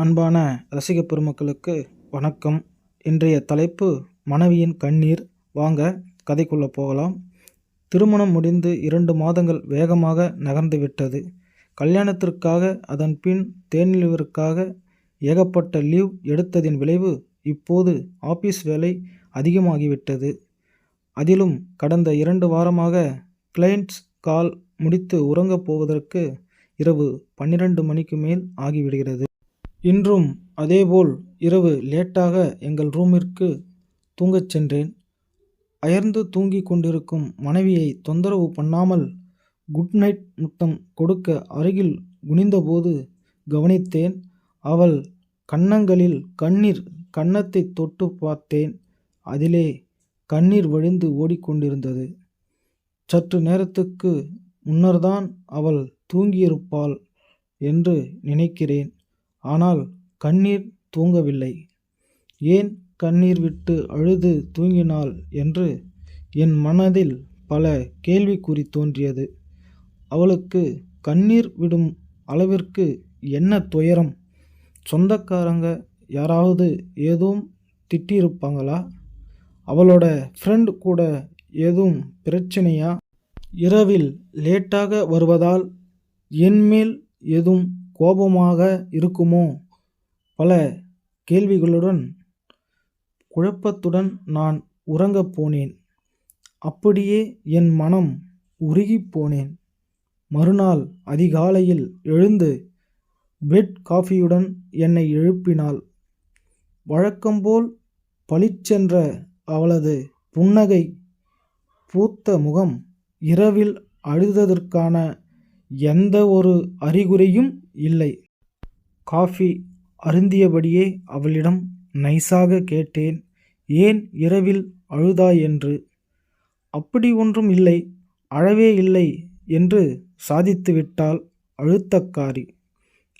அன்பான ரசிக பெருமக்களுக்கு வணக்கம். இன்றைய தலைப்பு மனைவியின் கண்ணீர். வாங்க கதைக்குள்ளே போகலாம். திருமணம் முடிந்து இரண்டு மாதங்கள் வேகமாக நகர்ந்து விட்டது. கல்யாணத்திற்காக அதன் பின் தேனிலவிற்காக ஏகப்பட்ட லீவ் எடுத்ததின் விளைவு இப்போது ஆபீஸ் வேலை அதிகமாகிவிட்டது. அதிலும் கடந்த இரண்டு வாரமாக கிளைண்ட்ஸ் கால் முடித்து உறங்கப் போவதற்கு இரவு பன்னிரண்டு மணிக்கு மேல் ஆகிவிடுகிறது. இன்றும் அதேபோல் இரவு லேட்டாக எங்கள் ரூமிற்கு தூங்கச் சென்றேன். அயர்ந்து தூங்கிக் கொண்டிருக்கும் மனைவியை தொந்தரவு பண்ணாமல் குட் நைட் முத்தம் கொடுக்க அருகில் குனிந்தபோது கவனித்தேன். அவள் கன்னங்களில் கண்ணீர் கன்னத்தை தொட்டு பார்த்தேன். அதிலே கண்ணீர் வழிந்து ஓடிக்கொண்டிருந்தது. சற்று நேரத்துக்கு முன்னர்தான் அவள் தூங்கியிருப்பாள் என்று நினைக்கிறேன். ஆனால் கண்ணீர் தூங்கவில்லை. ஏன் கண்ணீர் விட்டு அழுது தூங்கினாள் என்று என் மனதில் பல கேள்விக்குறி தோன்றியது. அவளுக்கு கண்ணீர் விடும் அளவிற்கு என்ன துயரம்? சொந்தக்காரங்க யாராவது ஏதும் திட்டியிருப்பாங்களா? அவளோட ஃப்ரெண்ட் கூட ஏதும் பிரச்சனையா? இரவில் லேட்டாக வருவதால் என்மேல் எதுவும் கோபமாக இருக்குமோ? பல கேள்விகளுடன் குழப்பத்துடன் நான் உறங்கப் போனேன். அப்படியே என் மனம் உருகிப் போனேன். மறுநாள் அதிகாலையில் எழுந்து பெட் காஃபியுடன் என்னை எழுப்பினாள். வழக்கம்போல் பளிச்சென்ற அவளது புன்னகை பூத்த முகம் இரவில் அழுததற்கான எந்த ஒரு அறிகுறியும் இல்லை. காஃபி அருந்தியபடியே அவளிடம் நைஸாக கேட்டேன். ஏன் இரவில் அழுதாய் என்று? அப்படி ஒன்றும் இல்லை. அழவே இல்லை என்று சாதித்துவிட்டாள் அழுத்தக்காரி.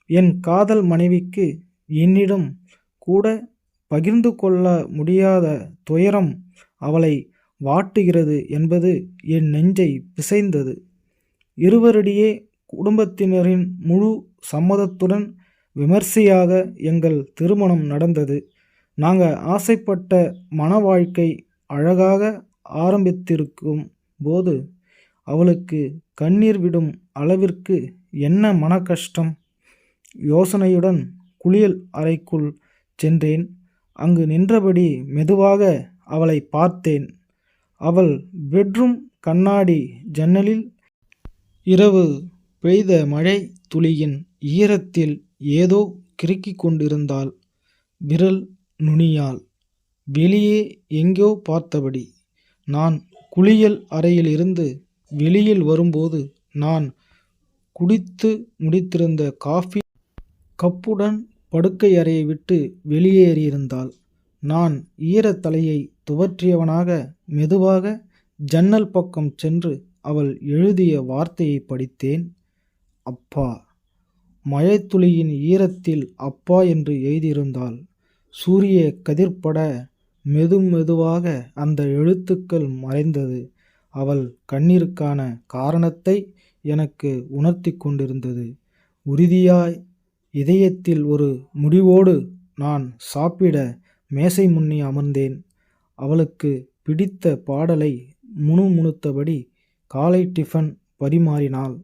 என் காதல் மனைவிக்கு என்னிடம் கூட பகிர்ந்து கொள்ள முடியாத துயரம் அவளை வாட்டுகிறது என்பது என் நெஞ்சை பிசைந்தது. இருவரிடையே குடும்பத்தினரின் முழு சம்மதத்துடன் விமர்சையாக எங்கள் திருமணம் நடந்தது. நாங்கள் ஆசைப்பட்ட மன வாழ்க்கை அழகாக ஆரம்பித்திருக்கும் போது அவளுக்கு கண்ணீர் விடும் அளவிற்கு என்ன மன கஷ்டம் யோசனையுடன் குளியல் அறைக்குள் சென்றேன். அங்கு நின்றபடி மெதுவாக அவளை பார்த்தேன். அவள் பெட்ரூம் கண்ணாடி ஜன்னலில் இரவு பெய்த மழை துளியின் ஈரத்தில் ஏதோ கிறுக்கிக் கொண்டிருந்தாள். விரல் நுனியால். வெளியே எங்கோ பார்த்தபடி நான் குளியல் அறையிலிருந்து வெளியில் வரும்போது நான் குடித்து முடித்திருந்த காஃபி கப்புடன் படுக்கை அறையை விட்டு வெளியேறியிருந்தாள். நான் ஈரத்தலையை துவற்றியவனாக மெதுவாக ஜன்னல் பக்கம் சென்று அவள் எழுதிய வார்த்தையை படித்தேன். அப்பா மழைத்துளியின் ஈரத்தில் அப்பா என்று எழுதியிருந்தால் சூரிய கதிர்பட மெது மெதுவாக அந்த எழுத்துக்கள் மறைந்தது. அவள் கண்ணீருக்கான காரணத்தை எனக்கு உணர்த்தி கொண்டிருந்தது. உறுதியாய் இதயத்தில் ஒரு முடிவோடு நான் சாப்பிட மேசை முன்னே அமர்ந்தேன். அவளுக்கு பிடித்த பாடலை முணுமுணுத்தபடி காலை டிஃபன் பரிமாறினாள்.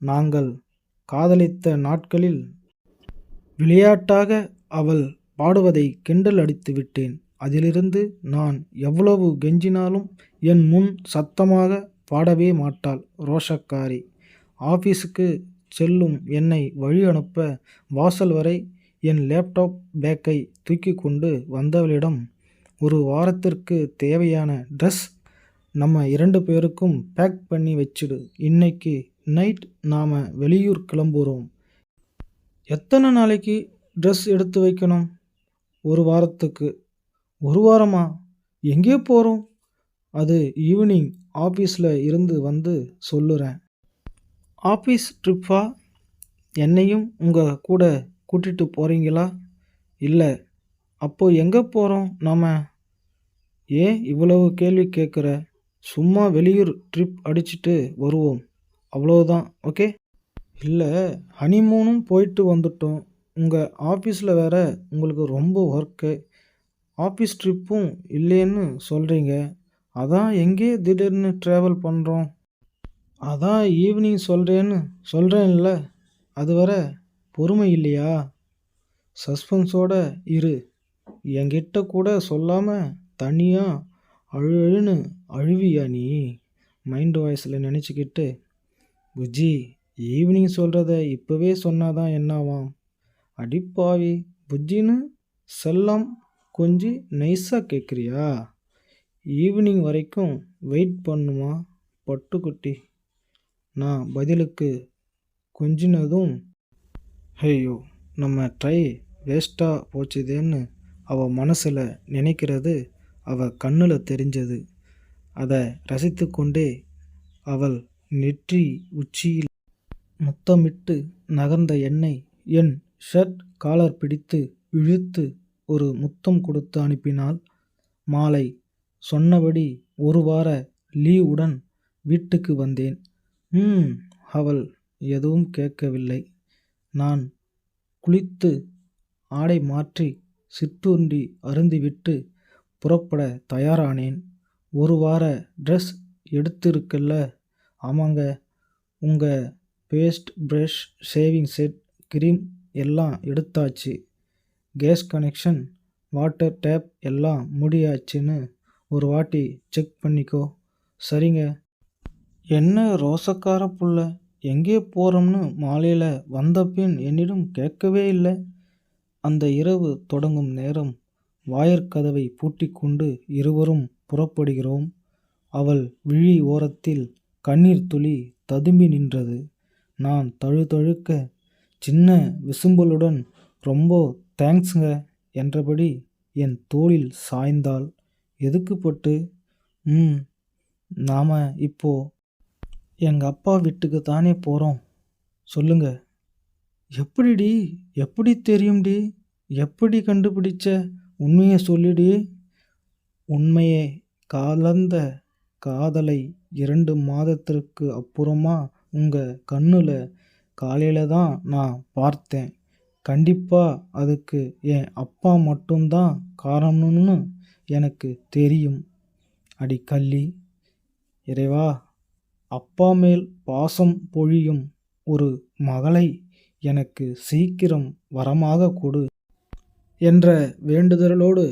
நாங்கள் காதலித்த நாட்களில் விளையாட்டாக அவள் பாடுவதை கிண்டல் அடித்து விட்டேன். அதிலிருந்து நான் எவ்வளவு கெஞ்சினாலும் என் முன் சத்தமாக பாடவே மாட்டாள் ரோஷக்காரி. ஆஃபீஸுக்கு செல்லும் என்னை வழி அனுப்ப வாசல் வரை என் லேப்டாப் பேக்கை தூக்கி கொண்டு வந்தவளிடம் ஒரு வாரத்திற்கு தேவையான ட்ரெஸ் நம்ம இரண்டு பேருக்கும் பேக் பண்ணி வச்சிடு. இன்னைக்கு நைட் நாம் வெளியூர் கிளம்புறோம். எத்தனை நாளைக்கு ட்ரெஸ் எடுத்து வைக்கணும்? ஒரு வாரத்துக்கு. ஒரு வாரமா? எங்கே போகிறோம் அது ஈவினிங் ஆஃபீஸில் இருந்து வந்து சொல்லுறேன். ஆஃபீஸ் ட்ரிப்பா என்னையும் உங்கள் கூட கூட்டிகிட்டு போகிறீங்களா இல்லை அப்போ எங்கே போகிறோம் நாம்? ஏன் இவ்வளவு கேள்வி கேட்குற சும்மா வெளியூர் ட்ரிப் அடிச்சுட்டு வருவோம். அவ்வளோதான் ஓகே இல்லை ஹனிமூனும் போயிட்டு வந்துட்டோம். உங்கள் ஆஃபீஸில் வேறு உங்களுக்கு ரொம்ப ஒர்க்கு ஆஃபீஸ் ட்ரிப்பும் இல்லைன்னு சொல்கிறீங்க அதான் எங்கே திடீர்னு ட்ராவல் பண்ணுறோம் அதான் ஈவினிங் சொல்கிறேன்னு சொல்கிறேன்ல அது வர பொறுமை இல்லையா? சஸ்பென்ஸோட இரு. என்கிட்ட கூட சொல்லாமல் தனியாக அழு அழுன்னு அழுவியா நீ? மைண்ட் வாய்ஸில் நினச்சிக்கிட்டு புஜ்ஜி ஈவினிங் சொல்கிறத இப்போவே சொன்னாதான் என்னாவாம்? அடிப்பாவி புஜ்ஜின்னு செல்லம் கொஞ்சி நைஸாக கேட்குறியா ஈவினிங் வரைக்கும் வெயிட் பண்ணுமா பட்டுக்குட்டி? நான் பதிலுக்கு கொஞ்சினதும் ஐயோ நம்ம ட்ரை வேஸ்ட்டாக போச்சுதேன்னு அவள் மனசில் நினைக்கிறது அவள் கண்ணில் தெரிஞ்சது. அதை ரசித்து கொண்டே அவள் நெற்றி உச்சியில் முத்தமிட்டு நகர்ந்த என்னை என் ஷர்ட் காலர் பிடித்து இழுத்து ஒரு முத்தம் கொடுத்து அனுப்பினாள். மாலை சொன்னபடி ஒரு வார லீவுடன் வீட்டுக்கு வந்தேன். ம் அவள் எதுவும் கேட்கவில்லை. நான் குளித்து ஆடை மாற்றி சிற்றுண்டி அருந்திவிட்டு புறப்பட தயாரானேன். ஒரு வார ட்ரெஸ் எடுத்திருக்கல்ல ஆமாங்க. உங்கள் paste brush shaving set cream எல்லாம் எடுத்தாச்சு. கேஸ் கனெக்ஷன் வாட்டர் டேப் எல்லாம் முடியாச்சுன்னு ஒரு வாட்டி செக் பண்ணிக்கோ. சரிங்க. என்ன ரோசக்கார புள்ள? எங்கே போகிறோம்னு மாலையில் வந்தபின் என்னிடம் கேட்கவே இல்லை. அந்த இரவு தொடங்கும் நேரம் வாயற்கதவை பூட்டிக்கொண்டு இருவரும் புறப்படுகிறோம். அவள் விழி ஓரத்தில் கண்ணீர் துளி ததும்பி நின்றது. நான் தழுதழுக்க சின்ன விசும்பலுடன் ரொம்ப தேங்க்ஸுங்க என்றபடி என் தோளில் சாய்ந்தாள். எதுக்கு பட்டு? ம் நாம் இப்போ எங்கள் அப்பா வீட்டுக்கு தானே போகிறோம் சொல்லுங்க. எப்படிடி? எப்படி தெரியும்டி? எப்படி கண்டுபிடிச்ச? உண்மையை சொல்லிடி. உண்மையே கலந்த காதலை இரண்டு மாதத்திற்கு அப்புறமா உங்கள் கண்ணில் காலையில் தான் நான் பார்த்தேன். கண்டிப்பாக அதுக்கு என் அப்பா மட்டும்தான் காரணம்னு எனக்கு தெரியும். அடி கள்ளி. இறைவா அப்பா மேல் பாசம் பொழியும் ஒரு மகளை எனக்கு சீக்கிரம் வரமாக கொடு என்ற வேண்டுதலோடு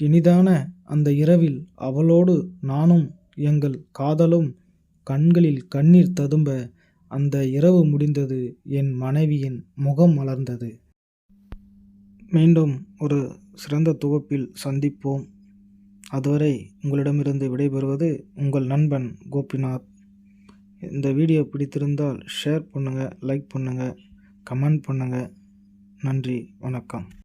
இனிதான அந்த இரவில் அவளோடு நானும் எங்கள் காதலும் கண்களில் கண்ணீர் ததும்ப அந்த இரவு முடிந்தது என் மனைவியின் முகம் மலர்ந்தது. மீண்டும் ஒரு சிறந்த தொகுப்பில் சந்திப்போம். அதுவரை உங்களிடமிருந்து விடைபெறுவது உங்கள் நண்பன் கோபிநாத். இந்த வீடியோ பிடித்திருந்தால் ஷேர் பண்ணுங்கள் லைக் பண்ணுங்கள் கமெண்ட் பண்ணுங்கள் நன்றி வணக்கம்.